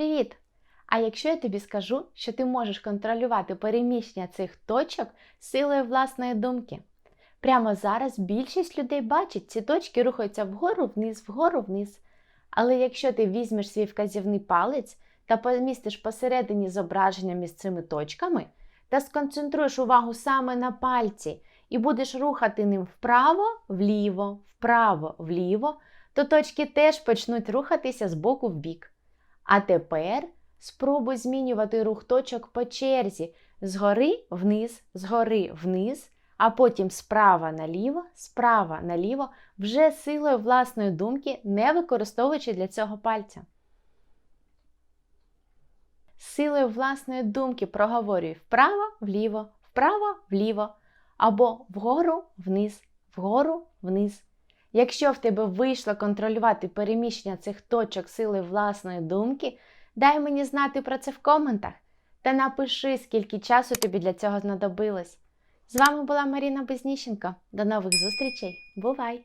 Привіт! А якщо я тобі скажу, що ти можеш контролювати переміщення цих точок силою власної думки? Прямо зараз більшість людей бачить, ці точки рухаються вгору вниз, вгору вниз. Але якщо ти візьмеш свій вказівний палець та помістиш посередині зображення між цими точками та сконцентруєш увагу саме на пальці і будеш рухати ним вправо, вліво, вправо, вліво, то точки теж почнуть рухатися з боку в бік. А тепер спробуй змінювати рух точок по черзі згори вниз, згори вниз, а потім справа наліво, справа наліво, вже силою власної думки, не використовуючи для цього пальця. Силою власної думки проговорюй вправо, вліво, вправо, вліво, або вгору, вниз, вгору, вниз. Якщо в тебе вийшло контролювати переміщення цих точок сили власної думки, дай мені знати про це в коментах та напиши, скільки часу тобі для цього знадобилось. З вами була Маріна Безніщенко. До нових зустрічей. Бувай!